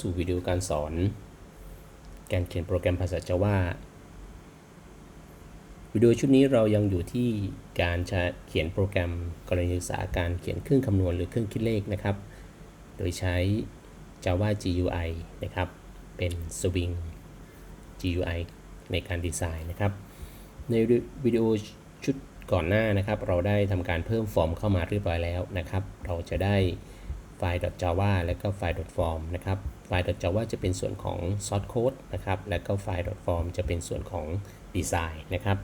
สู่วิดีโอการสอน การเขียนโปรแกรมภาษา Java วิดีโอชุดนี้เรายังอยู่ที่การเขียนโปรแกรมกรณีศึกษาการเขียนเครื่องคำนวณหรือเครื่องคิดเลขนะครับ โดยใช้ Java GUI นะครับ เป็น Swing GUI ในการดีไซน์นะครับ ในวิดีโอชุดก่อนหน้านะครับ เราได้ทำการเพิ่มฟอร์มเข้ามาเรียบร้อยแล้วนะครับ เราจะได้ ฟล์ .java และก็ไฟล์ .form นะครับ ไฟล์ .java จะเป็นส่วนของ source code นะครับ และก็ไฟล์ .form จะเป็นส่วนของดีไซน์นะครับ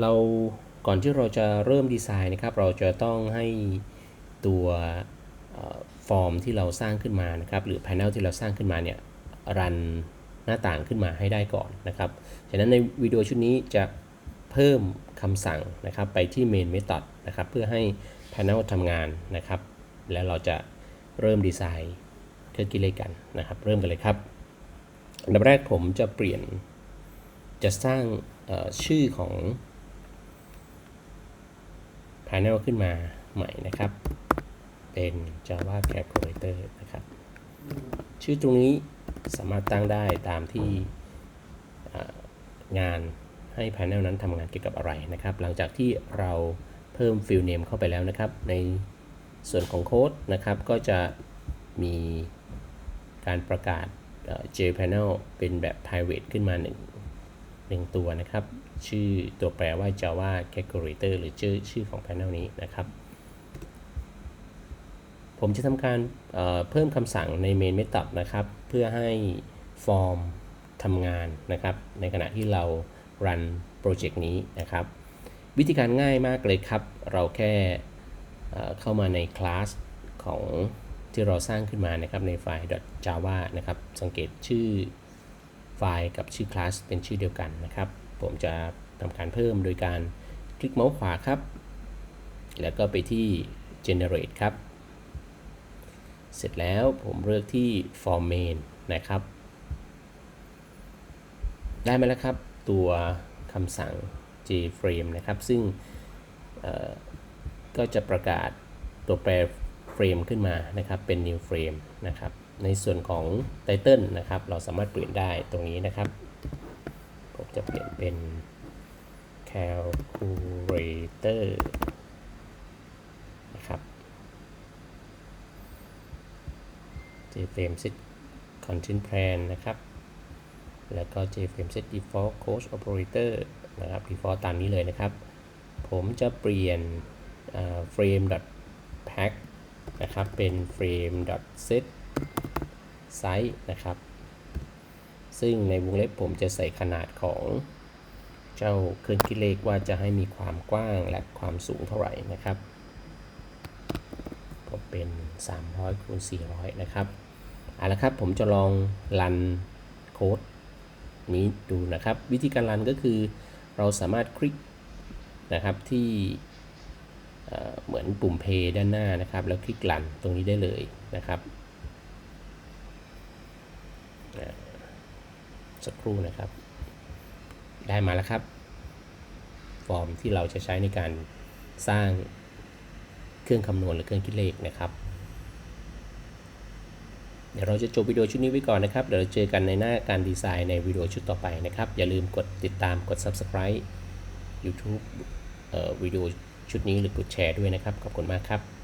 เราก่อนที่เราจะเริ่มดีไซน์นะครับ เราจะต้องให้ตัวฟอร์มที่เราสร้างขึ้นมานะครับ หรือ panel ที่เราสร้างขึ้นมาเนี่ย รันหน้าต่างขึ้นมาให้ได้ก่อนนะครับ ฉะนั้นในวิดีโอชุดนี้จะเพิ่มคำสั่งนะครับไปที่ main method นะครับ เพื่อให้ panel ทำงานนะครับ แล้วเราจะเริ่มดีไซน์เครื่องคิดเลขกันนะครับ เริ่มกันเลยครับอันดับแรกผมจะเปลี่ยนจะสร้างชื่อของ panel ขึ้นมาใหม่นะครับ เป็น Java Calculator นะครับ ชื่อตรงนี้สามารถตั้งได้ตามที่งานให้ panel นั้นทำงานเกี่ยวกับอะไรนะครับ หลังจากที่เราเพิ่ม field name เข้าไปแล้วนะครับใน ส่วนของโค้ดนะครับก็จะมีการประกาศ JPanel เป็นแบบ private ขึ้นมา 1 1 ตัวนะครับ ชื่อตัวแปรว่า Java Calculator หรือชื่อชื่อของ panel นี้นะครับ ผมจะทำการเเพิ่มคำสั่งใน main method นะครับ เพื่อให้ฟอร์มทำงานนะครับ ในขณะที่เรา run โปรเจกต์นี้นะครับ วิธีการง่ายมากเลยครับ เราแค่ เข้ามาในคลาสของที่เราสร้างขึ้นมานะครับในไฟล์ .java นะครับ สังเกตชื่อไฟล์กับชื่อคลาสเป็นชื่อเดียวกันนะครับ ผมจะทำการเพิ่มโดยการคลิกเมาส์ขวาครับ แล้วก็ไปที่ generate ครับ เสร็จแล้วผมเลือกที่ form main นะครับ ได้มาแล้วครับตัวคำสั่ง jframe นะครับ ซึ่ง ก็จะประกาศตัวแปรเฟรมขึ้นมานะครับเป็น new frame นะครับในส่วนของ title นะครับเราสามารถเปลี่ยนได้ตรงนี้นะครับ ผมจะเปลี่ยนเป็น calculator นะครับ jframe set content plan นะครับ แล้วก็ jframe set default close operator นะครับ default ตามนี้เลยนะครับ ผมจะเปลี่ยน frame pack นะครับ เป็น frame set size นะครับ ซึ่งในวงเล็บผมจะใส่ขนาดของเจ้าเครื่องคิดเลขว่าจะให้มีความกว้างและความสูงเท่าไหร่นะครับผมเป็น 300คูณ400 นะครับเอาละครับ ผมจะลองรันโค้ดนี้ดูนะครับ วิธีการรันก็คือเราสามารถคลิกนะครับที่ เหมือนปุ่ม Play ด้านหน้านะครับ แล้วคลิกลันตรงนี้ได้เลยนะครับสักครู่นะครับ ได้มาแล้วครับ ฟอร์มที่เราจะใช้ในการสร้างเครื่องคำนวณหรือเครื่องคิดเลขนะครับ เดี๋ยวเราจะจบวิดีโอชุดนี้ไว้ก่อนนะครับ เดี๋ยวเราเจอกันในหน้าการดีไซน์ในวิดีโอชุดต่อไปนะครับ อย่าลืมกดติดตามกด subscribe YouTube วิดีโอ ชุดนี้หรือกดแชร์ด้วยนะครับ ขอบคุณมากครับ